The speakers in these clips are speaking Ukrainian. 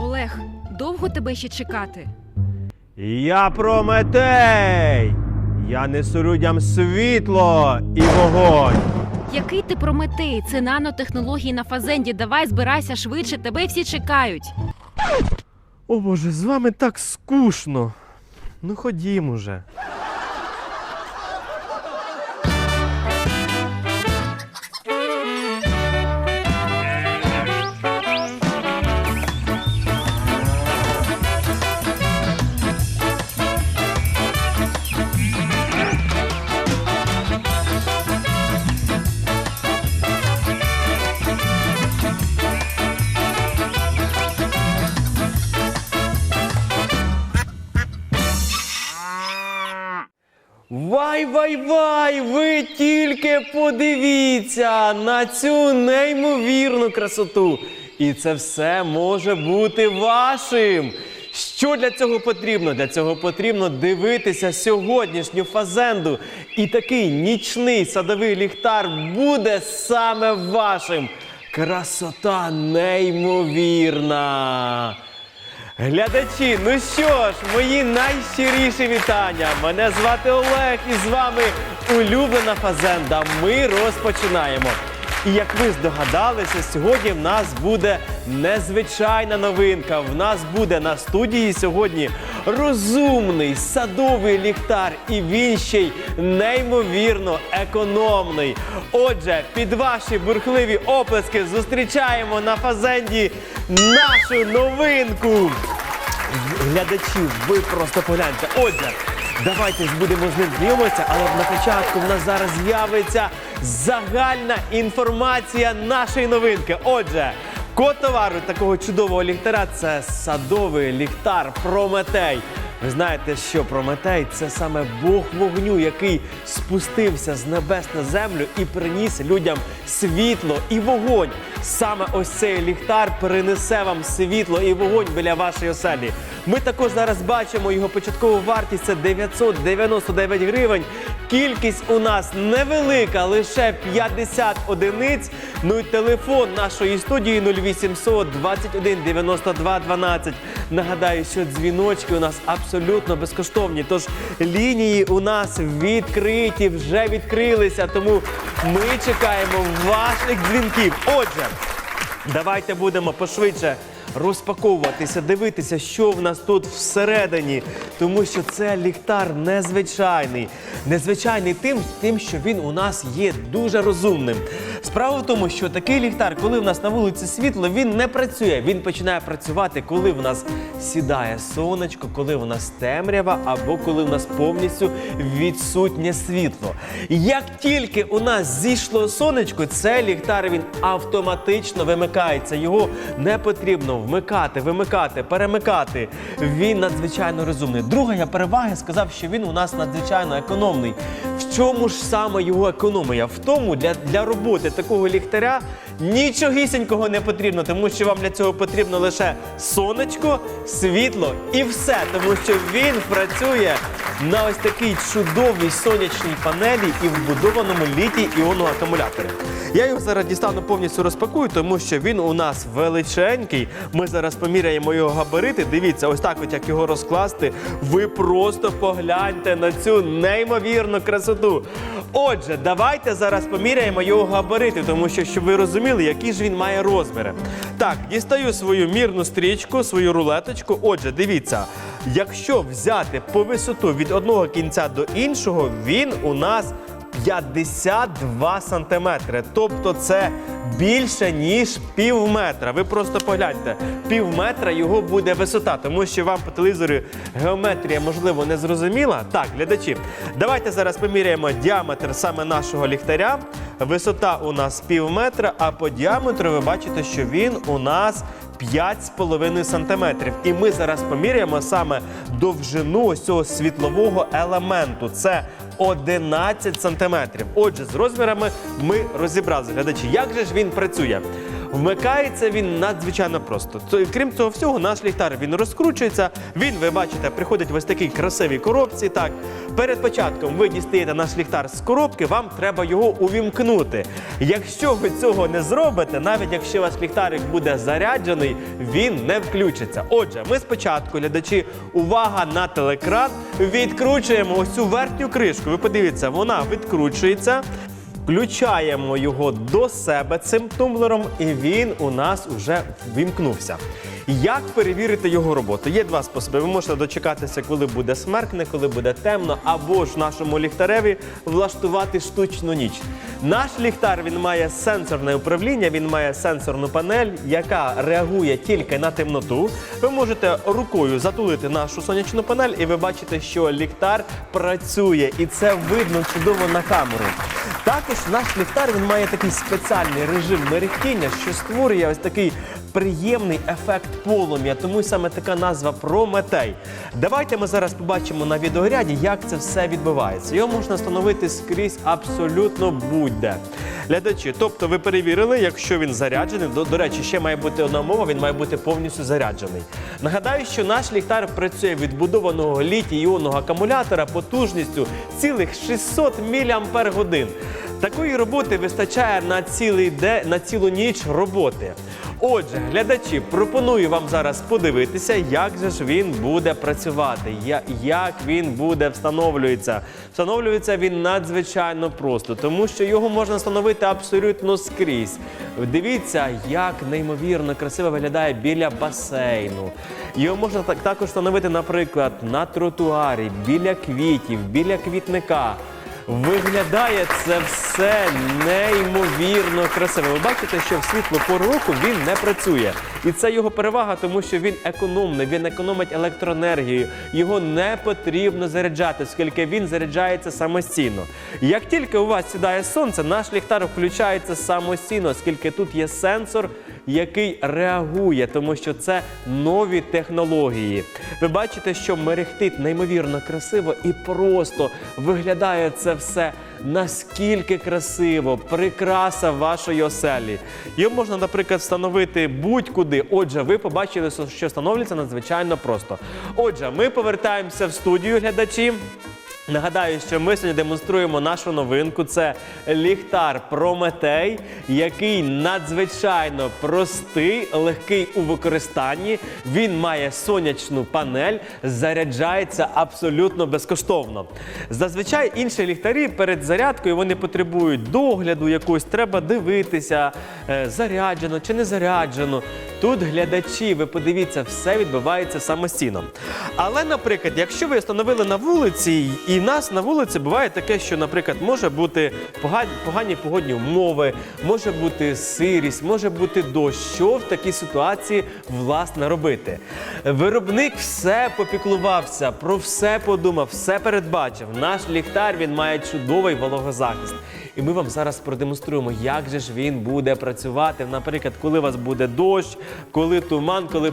Олег, довго тебе ще чекати? Я Прометей! Я несу людям світло і вогонь. Який ти прометей? Це нанотехнології на фазенді. Давай збирайся швидше, тебе всі чекають. О Боже, з вами так скучно. Ну ходім уже. Вай, вай, вай! Ви тільки подивіться на цю неймовірну красоту. І це все може бути вашим. Що для цього потрібно? Для цього потрібно дивитися сьогоднішню фазенду. І такий нічний садовий ліхтар буде саме вашим. Красота неймовірна. Глядачі, ну що ж, мої найщиріші вітання. Мене звати Олег і з вами улюблена фазенда. Ми розпочинаємо. І як ви здогадалися, сьогодні в нас буде незвичайна новинка. В нас буде на студії сьогодні розумний садовий ліхтар, і він ще й неймовірно економний. Отже, під ваші бурхливі оплески зустрічаємо на фазенді нашу новинку. Глядачі, ви просто погляньте. Отже, давайте ж будемо з ним знайомитися, але на початку в нас зараз з'явиться загальна інформація нашої новинки. Отже, код товару такого чудового ліхтаря це садовий ліхтар Прометей. Ви знаєте, що Прометей це саме Бог вогню, який спустився з небес на землю і приніс людям світло і вогонь. Саме ось цей ліхтар перенесе вам світло і вогонь біля вашої оселі. Ми також зараз бачимо його початкову вартість це 999 гривень. Кількість у нас невелика, лише 50 одиниць. Ну і телефон нашої студії 0800 21 92 12. Нагадаю, що дзвіночки у нас абсолютно безкоштовні. Тож лінії у нас відкриті, вже відкрилися. Тому ми чекаємо ваших дзвінків. Отже, давайте будемо пошвидше розпаковуватися, дивитися, що в нас тут всередині, тому що це ліхтар незвичайний. Незвичайний тим, тим, що він у нас є дуже розумним. Справа в тому, що такий ліхтар, коли в нас на вулиці світло, він не працює. Він починає працювати, коли в нас сідає сонечко, коли в нас темрява, або коли в нас повністю відсутнє світло. Як тільки у нас зійшло сонечко, цей ліхтар він автоматично вимикається. Його не потрібно вмикати, вимикати, перемикати. Він надзвичайно розумний. Друга я переваги сказав, що він у нас надзвичайно економний. В чому ж саме його економія? В тому для, для роботи такого ліхтаря нічогісінького не потрібно, тому що вам для цього потрібно лише сонечко, світло і все, тому що він працює на ось такій чудовій сонячній панелі і вбудованому літій іонному акумуляторі. Я його зараз дістану повністю розпакую, тому що він у нас величенький. Ми зараз поміряємо його габарити. Дивіться, ось так, от як його розкласти. Ви просто погляньте на цю неймовірну красоту. Отже, давайте зараз поміряємо його габарити, тому що щоб ви розуміли, які ж він має розміри. Так, дістаю свою мірну стрічку, свою рулеточку. Отже, дивіться, якщо взяти по висоту від одного кінця до іншого, він у нас 52 сантиметри. Тобто це більше ніж пів метра. Ви просто погляньте, пів метра його буде висота, тому що вам по телевізору геометрія можливо не зрозуміла. Так, глядачі, давайте зараз поміряємо діаметр саме нашого ліхтаря. Висота у нас пів метра, а по діаметру ви бачите, що він у нас 5,5 сантиметрів. І ми зараз поміряємо саме довжину ось цього світлового елементу. Це 11 сантиметрів. Отже, з розмірами ми розібралися. Глядачі, як же ж він працює? Вмикається він надзвичайно просто. Крім цього всього, наш ліхтар він розкручується. Він, ви бачите, приходить в ось такій красивій коробці. Так, перед початком ви дістаєте наш ліхтар з коробки, вам треба його увімкнути. Якщо ви цього не зробите, навіть якщо ваш ліхтарик буде заряджений, він не включиться. Отже, ми спочатку, глядачі, увага на телекран, відкручуємо ось цю верхню кришку. Ви подивіться, вона відкручується. Включаємо його до себе цим тумблером, і він у нас уже вімкнувся. Як перевірити його роботу? Є два способи. Ви можете дочекатися, коли буде смеркне, коли буде темно, або ж нашому ліхтареві влаштувати штучну ніч. Наш ліхтар він має сенсорне управління, він має сенсорну панель, яка реагує тільки на темноту. Ви можете рукою затулити нашу сонячну панель, і ви бачите, що ліхтар працює, і це видно чудово на камеру. Також наш ліхтар він має такий спеціальний режим мерехтіння, що створює ось такий приємний ефект полум'я, тому й саме така назва Прометей. Давайте ми зараз побачимо на відеоряді, як це все відбувається. Його можна встановити скрізь абсолютно будь-де. Глядачі, тобто ви перевірили, якщо він заряджений. До, до речі, ще має бути одна мова, він має бути повністю заряджений. Нагадаю, що наш ліхтар працює від будованого літій-іонного акумулятора потужністю цілих 600 мАч. Такої роботи вистачає на цілий день, на цілу ніч роботи. Отже, глядачі, пропоную вам зараз подивитися, як же ж він буде працювати, як він буде встановлюється. Встановлюється він надзвичайно просто, тому що його можна встановити абсолютно скрізь. Дивіться, як неймовірно красиво виглядає біля басейну. Його можна так також встановити, наприклад, на тротуарі, біля квітів, біля квітника. Виглядає це все неймовірно красиво. Ви бачите, що в світлу пору року він не працює. І це його перевага, тому що він економний, він економить електроенергію. Його не потрібно заряджати, оскільки він заряджається самостійно. Як тільки у вас сідає сонце, наш ліхтар включається самостійно, оскільки тут є сенсор який реагує, тому що це нові технології. Ви бачите, що мерехтить неймовірно красиво і просто виглядає це все наскільки красиво, прикраса вашої оселі. Його можна, наприклад, встановити будь-куди. Отже, ви побачили, що встановлюється надзвичайно просто. Отже, ми повертаємося в студію глядачі. Нагадаю, що ми сьогодні демонструємо нашу новинку. Це ліхтар Прометей, який надзвичайно простий, легкий у використанні. Він має сонячну панель, заряджається абсолютно безкоштовно. Зазвичай інші ліхтарі перед зарядкою вони потребують догляду якогось, треба дивитися, е, заряджено чи не заряджено. Тут глядачі, ви подивіться, все відбувається самостійно. Але, наприклад, якщо ви встановили на вулиці, і нас на вулиці буває таке, що, наприклад, може бути погані, погані погодні умови, може бути сирість, може бути дощ. Що в такій ситуації власне робити? Виробник все попіклувався, про все подумав, все передбачив. Наш ліхтар він має чудовий вологозахист. І ми вам зараз продемонструємо, як же ж він буде працювати. Наприклад, коли у вас буде дощ, коли туман, коли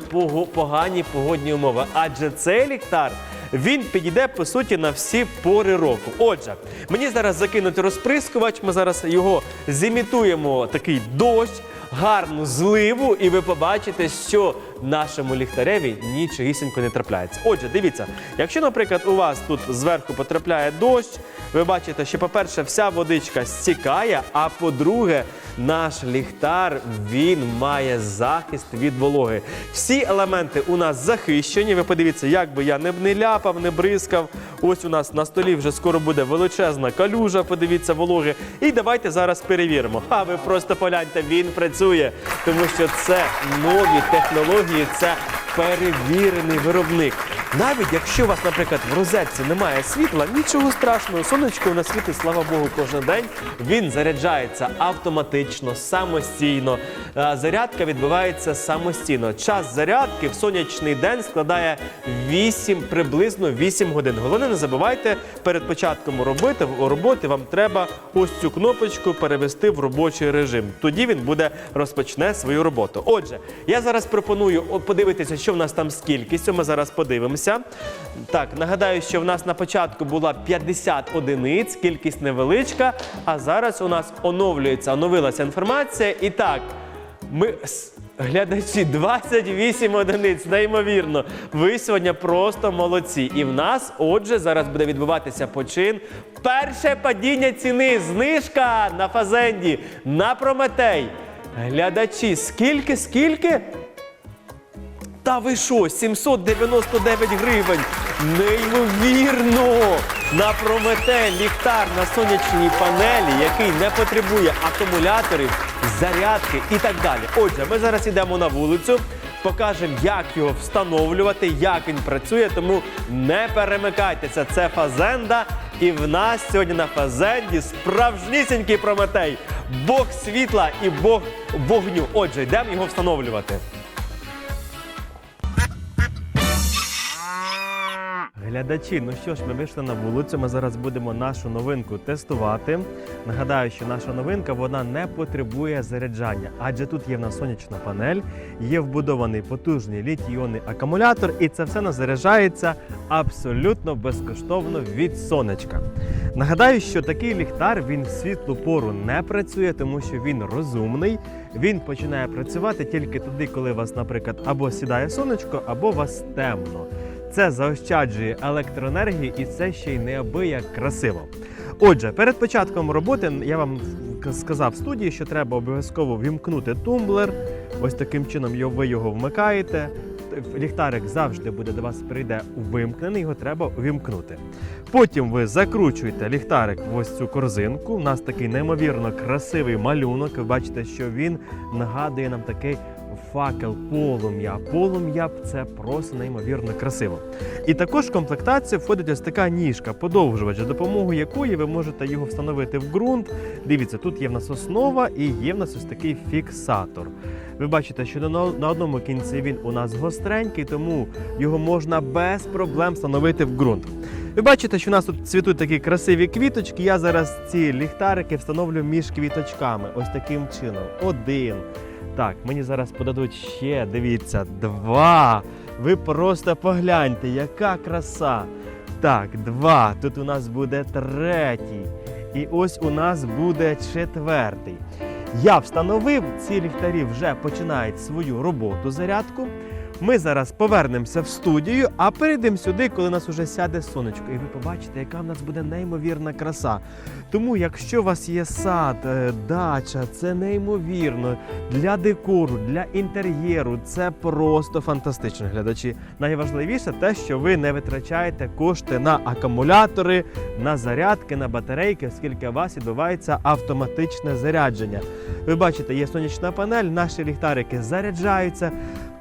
погані погодні умови. Адже цей ліхтар він підійде по суті на всі пори року. Отже, мені зараз закинути розприскувач. Ми зараз його зімітуємо такий дощ. Гарну зливу, і ви побачите, що нашому ліхтареві нічогісінько не трапляється. Отже, дивіться, якщо, наприклад, у вас тут зверху потрапляє дощ, ви бачите, що, по-перше, вся водичка стікає, а по-друге, наш ліхтар він має захист від вологи. Всі елементи у нас захищені. Ви подивіться, як би я не, ляпав, не бризкав. Ось у нас на столі вже скоро буде величезна калюжа. Подивіться, вологи. І давайте зараз перевіримо. А ви просто погляньте, він працює, тому що це нові технології, це перевірений виробник. Навіть якщо у вас, наприклад, в розетці немає світла, нічого страшного, сонечко у нас світить, слава Богу, кожен день. Він заряджається автоматично, самостійно. Е, Зарядка відбувається самостійно. Час зарядки в сонячний день складає 8, приблизно 8 годин. Головне, не забувайте перед початком роботи, роботи вам треба ось цю кнопочку перевести в робочий режим. Тоді він буде розпочне свою роботу. Отже, я зараз пропоную о, подивитися, що в нас там з кількістю. Ми зараз подивимося. Так, нагадаю, що в нас на початку була 50 одиниць, кількість невеличка. А зараз у нас оновлюється, оновилася інформація. І так. Ми глядачі 28 одиниць, неймовірно. Ви сьогодні просто молодці. І в нас, отже, зараз буде відбуватися почин. Перше падіння ціни, знижка на фазенді, на Прометей. Глядачі, скільки, скільки? Та ви що, 799 гривень? Неймовірно! На Прометей ліхтар на сонячній панелі, який не потребує акумуляторів, зарядки і так далі. Отже, ми зараз йдемо на вулицю, покажемо, як його встановлювати, як він працює. Тому не перемикайтеся. Це фазенда. І в нас сьогодні на фазенді справжнісінький Прометей. Бог світла і Бог вогню. Отже, йдемо його встановлювати. Глядачі, ну що ж, ми вийшли на вулицю. Ми зараз будемо нашу новинку тестувати. Нагадаю, що наша новинка вона не потребує заряджання, адже тут є в нас сонячна панель, є вбудований потужний літій-іонний акумулятор, і це все заряджається абсолютно безкоштовно від сонечка. Нагадаю, що такий ліхтар він в світлу пору не працює, тому що він розумний. Він починає працювати тільки тоді, коли вас, наприклад, або сідає сонечко, або вас темно. Це заощаджує електроенергію і це ще й неабияк красиво. Отже, перед початком роботи я вам сказав в студії, що треба обов'язково вімкнути тумблер. Ось таким чином ви його вмикаєте. Ліхтарик завжди буде до вас прийде увімкнений, його треба увімкнути. Потім ви закручуєте ліхтарик в ось цю корзинку. У нас такий неймовірно красивий малюнок. Ви бачите, що він нагадує нам такий факел полум'я. Полум'я це просто неймовірно красиво. І також в комплектацію входить ось така ніжка, подовжувач, за допомогою якої ви можете його встановити в ґрунт. Дивіться, тут є в нас основа і є в нас ось такий фіксатор. Ви бачите, що на, одному кінці він у нас гостренький, тому його можна без проблем встановити в ґрунт. Ви бачите, що у нас тут цвітуть такі красиві квіточки. Я зараз ці ліхтарики встановлю між квіточками. Ось таким чином. Один. Так, мені зараз подадуть ще, дивіться, два. Ви просто погляньте, яка краса. Так, два. Тут у нас буде третій. І ось у нас буде четвертий. Я встановив, ці ліхтарі вже починають свою роботу зарядку. Ми зараз повернемося в студію, а перейдемо сюди, коли нас уже сяде сонечко. І ви побачите, яка в нас буде неймовірна краса. Тому, якщо у вас є сад, е, дача, це неймовірно для декору, для інтер'єру. Це просто фантастично, глядачі. Найважливіше те, що ви не витрачаєте кошти на акумулятори, на зарядки, на батарейки, оскільки у вас відбувається автоматичне зарядження. Ви бачите, є сонячна панель, наші ліхтарики заряджаються.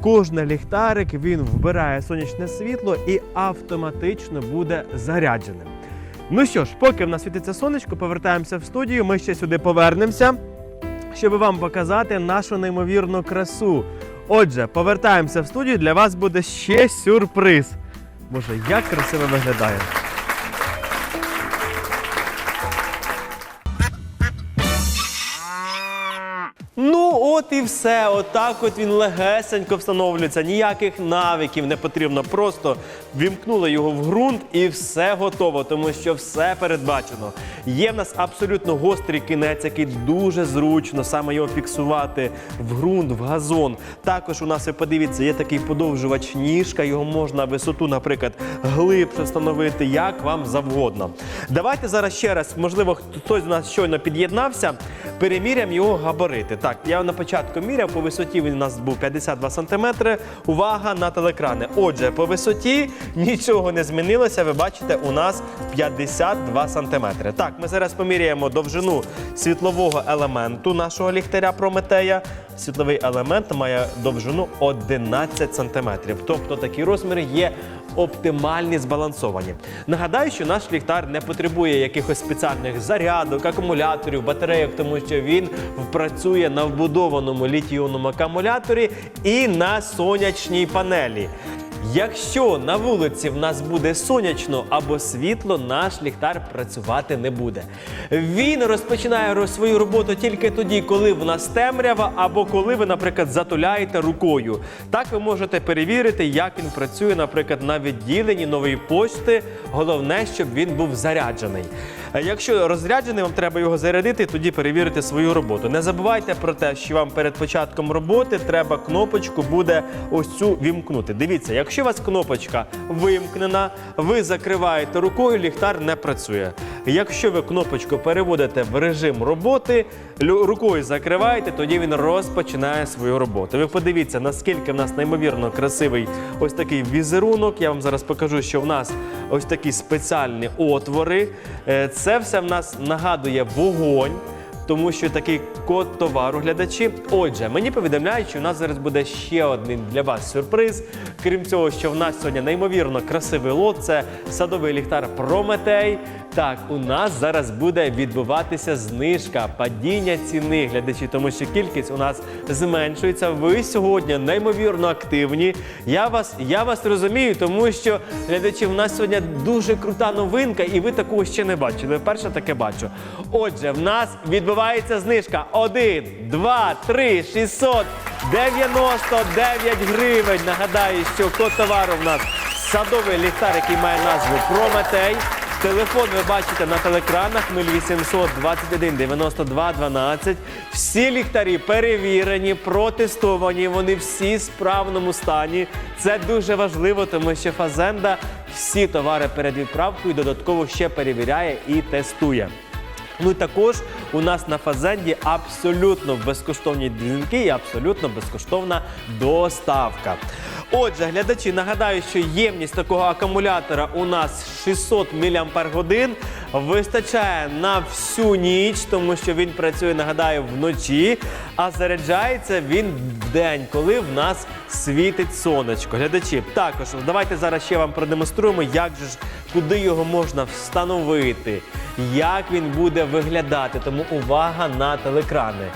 Кожен ліхтарик він вбирає сонячне світло і автоматично буде зарядженим. Ну що ж, поки в нас світиться сонечко, повертаємося в студію. Ми ще сюди повернемося, щоб вам показати нашу неймовірну красу. Отже, повертаємося в студію. Для вас буде ще сюрприз. Боже, як красиво виглядає. От і все. Отак от він легесенько встановлюється. Ніяких навиків не потрібно. Просто вімкнули його в ґрунт і все готово, тому що все передбачено. Є в нас абсолютно гострий кінець, який дуже зручно саме його фіксувати в ґрунт, в газон. Також у нас, ви подивіться, є такий подовжувач ніжка, його можна висоту, наприклад, глибше встановити, як вам завгодно. Давайте зараз ще раз, можливо, хтось з нас щойно під'єднався, переміряємо його габарити. Так, я на початку міряв, по висоті він у нас був 52 см. Увага на телекрани. Отже, по висоті нічого не змінилося. Ви бачите, у нас 52 см. Так, ми зараз поміряємо довжину світлового елементу нашого ліхтаря Прометея. Світловий елемент має довжину 11 см. Тобто такі розміри є оптимальні збалансовані. Нагадаю, що наш ліхтар не потребує якихось спеціальних зарядок, акумуляторів, батарейок, тому що він працює на вбудованому літіонному акумуляторі і на сонячній панелі. Якщо на вулиці в нас буде сонячно або світло, наш ліхтар працювати не буде. Він розпочинає свою роботу тільки тоді, коли в нас темрява, або коли ви, наприклад, затуляєте рукою. Так ви можете перевірити, як він працює, наприклад, на відділенні нової почти. Головне, щоб він був заряджений. Е, Якщо розряджений, вам треба його зарядити, тоді перевірити свою роботу. Не забувайте про те, що вам перед початком роботи треба кнопочку буде ось цю вімкнути. Дивіться, якщо у вас кнопочка вимкнена, ви закриваєте рукою, ліхтар не працює. Якщо ви кнопочку переводите в режим роботи, рукою закриваєте, тоді він розпочинає свою роботу. Ви подивіться, наскільки в нас неймовірно красивий ось такий візерунок. Я вам зараз покажу, що в нас ось такі спеціальні отвори. Е, Це все в нас нагадує вогонь. Тому що такий код товару глядачі. Отже, мені повідомляють, що у нас зараз буде ще один для вас сюрприз. Крім цього, що в нас сьогодні неймовірно красивий лот. Це садовий ліхтар Прометей. Так, у нас зараз буде відбуватися знижка, падіння ціни глядачі, тому що кількість у нас зменшується. Ви сьогодні неймовірно активні. Я вас, я вас розумію, тому що глядачі, у нас сьогодні дуже крута новинка, і ви такого ще не бачили. Вперше таке бачу. Отже, в нас відбувається знижка 1, 2, 3, 699 гривень. Нагадаю, що код товару в нас садовий ліхтар, який має назву Прометей. Телефон ви бачите на телекранах 0800 21 92 12. Всі ліхтарі перевірені, протестовані, вони всі в справному стані. Це дуже важливо, тому що Фазенда всі товари перед відправкою додатково ще перевіряє і тестує. Ну і також у нас на Фазенді абсолютно безкоштовні дзвінки і абсолютно безкоштовна доставка. Отже, глядачі, нагадаю, що ємність такого акумулятора у нас 600 мАч. Вистачає на всю ніч, тому що він працює, нагадаю, вночі, а заряджається він вдень, коли в нас світить сонечко. Глядачі, також давайте зараз ще вам продемонструємо, як же ж куди його можна встановити, як він буде виглядати. Тому увага на телекрани.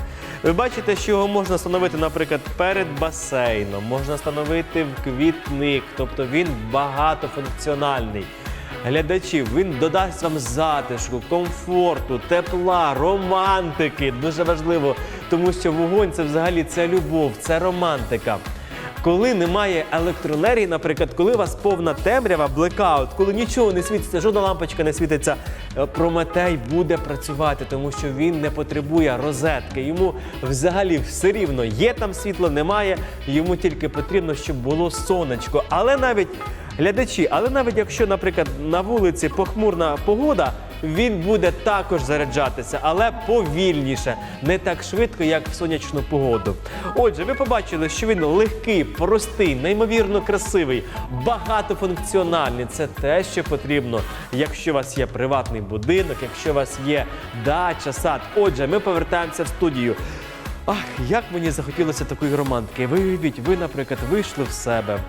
Ви бачите, що його можна встановити, наприклад, перед басейном, можна встановити в квітник, тобто він багатофункціональний. Глядачі, він додасть вам затишку, комфорту, тепла, романтики. Дуже важливо, тому що вогонь це взагалі це любов, це романтика. Коли немає електроенергії, наприклад, коли у вас повна темрява, блекаут, коли нічого не світиться, жодна лампочка не світиться, е, Прометей буде працювати, тому що він не потребує розетки. Йому взагалі все рівно є там світло, немає. Йому тільки потрібно, щоб було сонечко. Але навіть глядачі, але навіть якщо, наприклад, на вулиці похмурна погода. Він буде також заряджатися, але повільніше, не так швидко, як в сонячну погоду. Отже, ви побачили, що він легкий, простий, неймовірно красивий, багатофункціональний. Це те, що потрібно, якщо у вас є приватний будинок, якщо у вас є дача, сад. Отже, ми повертаємося в студію. Ах, як мені захотілося такої романтики. Ви уявіть, ви, наприклад, вийшли в себе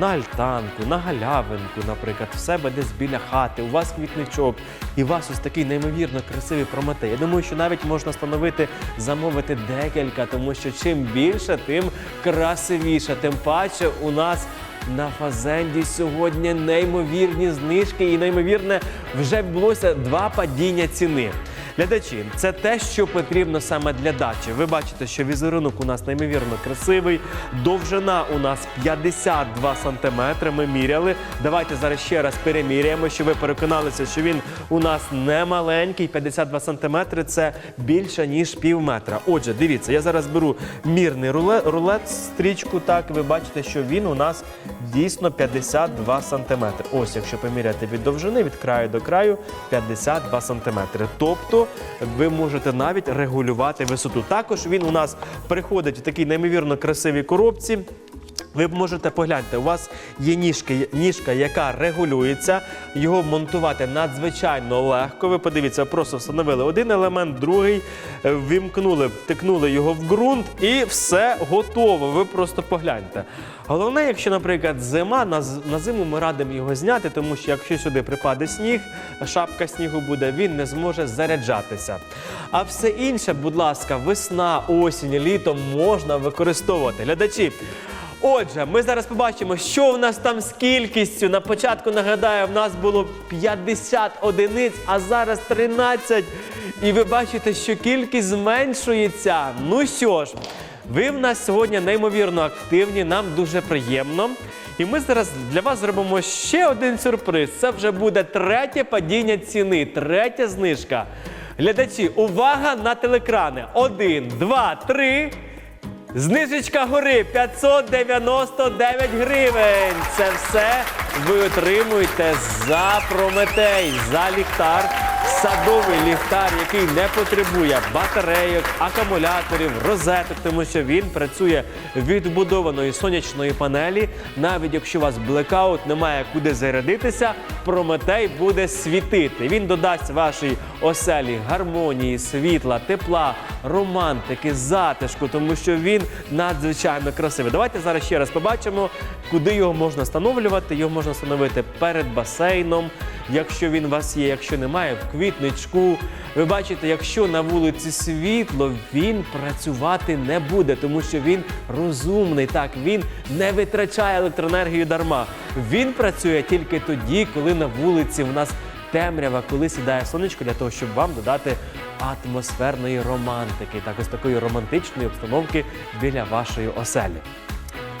на альтанку, на галявинку, наприклад, в себе десь біля хати, у вас квітничок, і у вас ось такий неймовірно красивий прометей. Я думаю, що навіть можна встановити, замовити декілька, тому що чим більше, тим красивіше. Тим паче у нас на Фазенді сьогодні неймовірні знижки і неймовірне вже відбулося два падіння ціни. Глядачі, це те, що потрібно саме для дачі. Ви бачите, що візерунок у нас неймовірно красивий. Довжина у нас 52 сантиметри. Ми міряли. Давайте зараз ще раз переміряємо, щоб ви переконалися, що він у нас не маленький. 52 сантиметри це більше ніж пів метра. Отже, дивіться, я зараз беру мірний рулет, стрічку. Так, ви бачите, що він у нас дійсно 52 сантиметри. Ось, якщо поміряти від довжини, від краю до краю 52 сантиметри. Тобто ви можете навіть регулювати висоту. Також він у нас приходить в такій неймовірно красивій коробці. Ви можете погляньте, у вас є ніжки, ніжка, яка регулюється. Його монтувати надзвичайно легко. Ви подивіться, просто встановили один елемент, другий, е, ввімкнули, втикнули його в ґрунт і все готово. Ви просто погляньте. Головне, якщо, наприклад, зима, на зиму ми радимо його зняти, тому що якщо сюди припаде сніг, шапка снігу буде, він не зможе заряджатися. А все інше, будь ласка, весна, осінь, літо можна використовувати. Глядачі. Отже, ми зараз побачимо, що в нас там з кількістю. На початку нагадаю, в нас було 50 одиниць, а зараз 13. І ви бачите, що кількість зменшується. Ну що ж, Ви в нас сьогодні неймовірно активні, нам дуже приємно. І ми зараз для вас зробимо ще один сюрприз. Це вже буде третє падіння ціни, третя знижка. Глядачі, увага на телекрани. Один, два, три. Знижечка гори 599 гривень. Це все ви отримуєте за Прометей, за ліхтар. Садовий ліхтар, який не потребує батарейок, акумуляторів, розеток, тому що він працює від вбудованої сонячної панелі. Навіть якщо у вас блекаут, немає куди зарядитися, Прометей буде світити. Він додасть вашій оселі гармонії, світла, тепла, романтики, затишку, тому що він надзвичайно красивий. Давайте зараз ще раз побачимо, куди його можна встановлювати. Його можна встановити перед басейном, якщо він у вас є, якщо немає, в квітничку. Ви бачите, якщо на вулиці світло, він працювати не буде, тому що він розумний. Так, він не витрачає електроенергію дарма. Він працює тільки тоді, коли на вулиці в нас темрява, коли сідає сонечко, для того, щоб вам додати атмосферної романтики, так ось такої романтичної обстановки біля вашої оселі.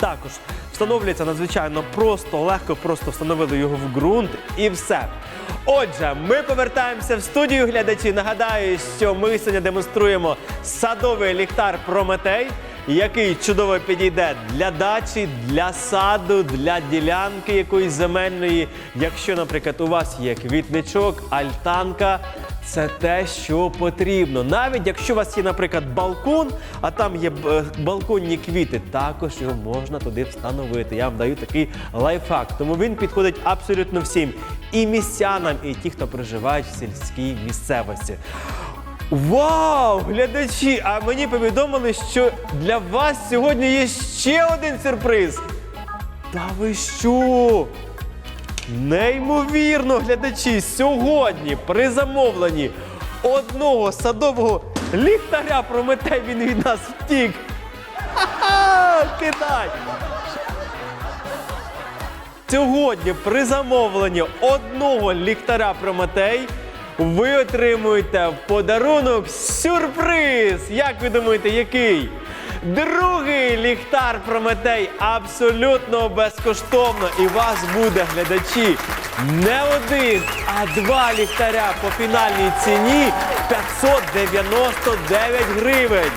Також встановлюється надзвичайно просто, легко, просто встановили його в ґрунт і все. Отже, ми повертаємося в студію глядачі. Нагадаю, що ми сьогодні демонструємо садовий ліхтар Прометей, який чудово підійде для дачі, для саду, для ділянки якоїсь земельної. Якщо, наприклад, у вас є квітничок, альтанка. Це те, що потрібно. Навіть якщо у вас є, наприклад, балкон, а там є е, балконні квіти, також його можна туди встановити. Я вам даю такий лайфхак. Тому він підходить абсолютно всім і містянам, і ті, хто проживають в сільській місцевості. Вау! Глядачі! А мені повідомили, що для вас сьогодні є ще один сюрприз. Та ви що? Неймовірно, глядачі, сьогодні при замовленні одного садового ліхтаря Прометей він від нас втік. Ха-ха! Кидай! Сьогодні при замовленні одного ліхтаря Прометей ви отримуєте в подарунок сюрприз. Як ви думаєте, який? Другий ліхтар Прометей абсолютно безкоштовно. І вас буде, глядачі, не один, а два ліхтаря по фінальній ціні 599 гривень.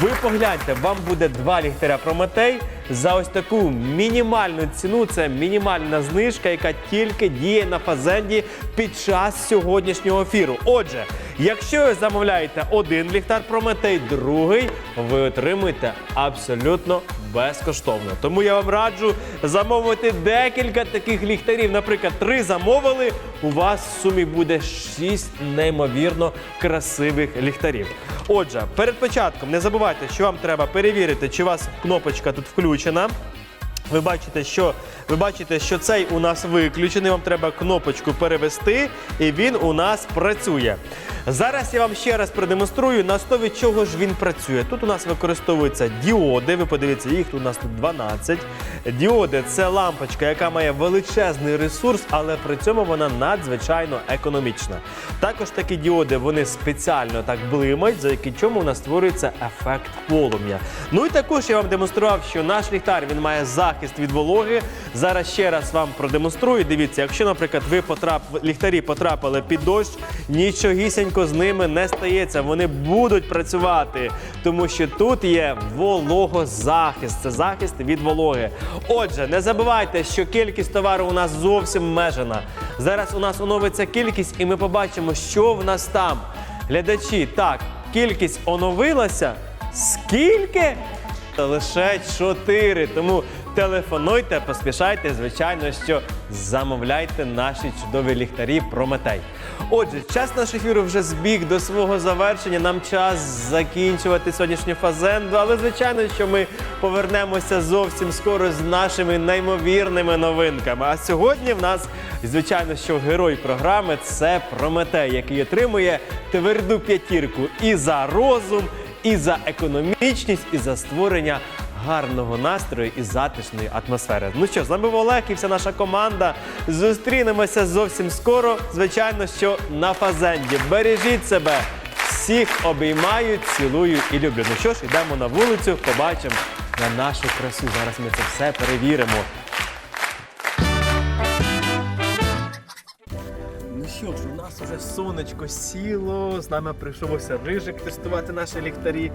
Ви погляньте, вам буде два ліхтаря Прометей за ось таку мінімальну ціну. Це мінімальна знижка, яка тільки діє на фазенді під час сьогоднішнього ефіру. Отже, якщо ви замовляєте один ліхтар Прометей, другий ви отримуєте абсолютно безкоштовно. Тому я вам раджу замовити декілька таких ліхтарів. Наприклад, три замовили. У вас в сумі буде шість неймовірно красивих ліхтарів. Отже, перед початком не забувайте, що вам треба перевірити, чи у вас кнопочка тут включена. Ви бачите, що ви бачите, що цей у нас виключений. Вам треба кнопочку перевести, і він у нас працює. Зараз я вам ще раз продемонструю, на основі чого ж він працює. Тут у нас використовуються діоди. Ви подивіться, їх у нас тут 12. Діоди це лампочка, яка має величезний ресурс, але при цьому вона надзвичайно економічна. Також такі діоди вони спеціально так блимають, за завдяки чому у нас створюється ефект полум'я. Ну і також я вам демонстрував, що наш ліхтар він має захист від вологи. Зараз ще раз вам продемонструю. Дивіться, якщо, наприклад, ви потрап... ліхтарі потрапили під дощ, нічогісінько з ними не стається. Вони будуть працювати, тому що тут є вологозахист. Це захист від вологи. Отже, не забувайте, що кількість товару у нас зовсім обмежена. Зараз у нас оновиться кількість, і ми побачимо, що в нас там. Глядачі, так, кількість оновилася. Скільки? Лише 4. Тому телефонуйте, поспішайте, звичайно, що замовляйте наші чудові ліхтарі Прометей. Отже, час нашого ефіру вже збіг до свого завершення. Нам час закінчувати сьогоднішню фазенду, але звичайно, що ми повернемося зовсім скоро з нашими неймовірними новинками. А сьогодні в нас, звичайно, що герой програми це Прометей, який отримує тверду п'ятірку і за розум і за економічність, і за створення гарного настрою і затишної атмосфери. Ну що, з нами Олег і вся наша команда. Зустрінемося зовсім скоро. Звичайно, що на фазенді. Бережіть себе. Всіх обіймаю, цілую і люблю. Ну що ж, йдемо на вулицю, побачимо на нашу красу. Зараз ми це все перевіримо. Вже сонечко сіло. З нами прийшов ось рижик тестувати наші ліхтарі.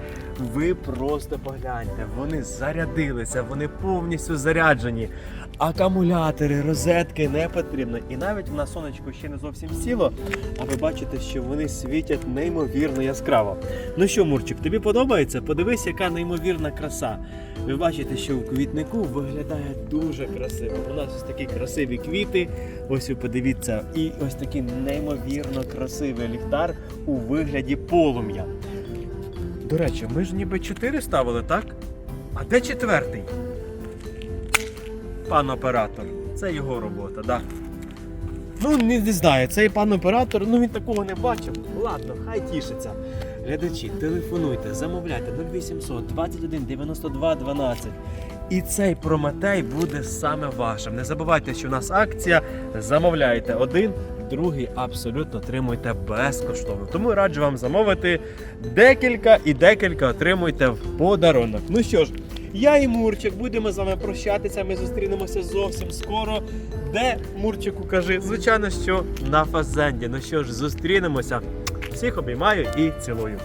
Ви просто погляньте, вони зарядилися, вони повністю заряджені. Акумулятори, розетки не потрібно. І навіть на сонечко ще не зовсім сіло, а ви бачите, що вони світять неймовірно яскраво. Ну що, Мурчик, тобі подобається? Подивись, яка неймовірна краса. Ви бачите, що в квітнику виглядає дуже красиво. У нас ось такі красиві квіти. Ось ви подивіться, і ось такий неймовірно красивий ліхтар у вигляді полум'я. До речі, ми ж ніби чотири ставили, так? А де четвертий? Пан оператор. Це його робота, так. Да. Ну, не, не знаю, цей пан оператор, ну він такого не бачив. Ладно, хай тішиться. Глядачі, телефонуйте, замовляйте 0800 21 92 12. І цей Прометей буде саме вашим. Не забувайте, що у нас акція. Замовляєте один, другий абсолютно отримуйте безкоштовно. Тому раджу вам замовити декілька і декілька отримуйте в подарунок. Ну що ж, я і Мурчик будемо з вами прощатися. Ми зустрінемося зовсім скоро. Де Мурчику кажи? Звичайно, що на фазенді. Ну що ж, зустрінемося. Всіх обіймаю і цілую.